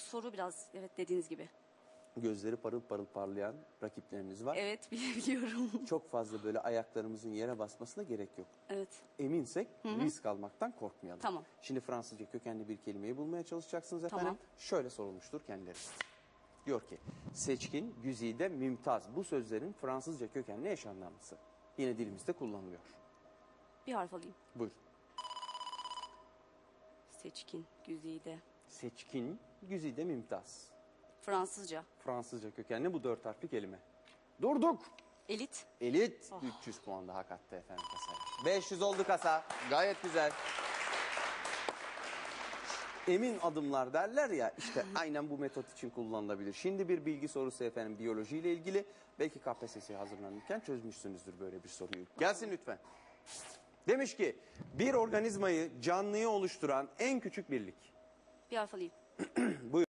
soru biraz evet dediğiniz gibi. Gözleri parıl parıl parlayan rakipleriniz var. Evet biliyorum. Çok fazla böyle ayaklarımızın yere basmasına gerek yok. evet. Eminsek risk almaktan korkmayalım. Tamam. Şimdi Fransızca kökenli bir kelimeyi bulmaya çalışacaksınız efendim. Tamam. Şöyle sorulmuştur kendileri. Diyor ki seçkin, güzide, mümtaz bu sözlerin Fransızca kökenli eş anlamlısı. Yine dilimizde kullanılıyor. Bir harf alayım. Buyur. Seçkin, güzide. Seçkin, güzide, mümtaz. Fransızca. Fransızca kökenli bu dört harfli kelime. Durduk. Elit. Elit 300 puan daha kattı efendim kasaya. 500 oldu kasa. Gayet güzel. Emin adımlar derler ya işte aynen bu metot için kullanılabilir. Şimdi bir bilgi sorusu efendim biyolojiyle ilgili. Belki KPSS'ye hazırlanırken çözmüşsünüzdür böyle bir soruyu. Gelsin lütfen. Demiş ki bir organizmayı canlıyı oluşturan en küçük birlik. Bir harf alayım. Buyur.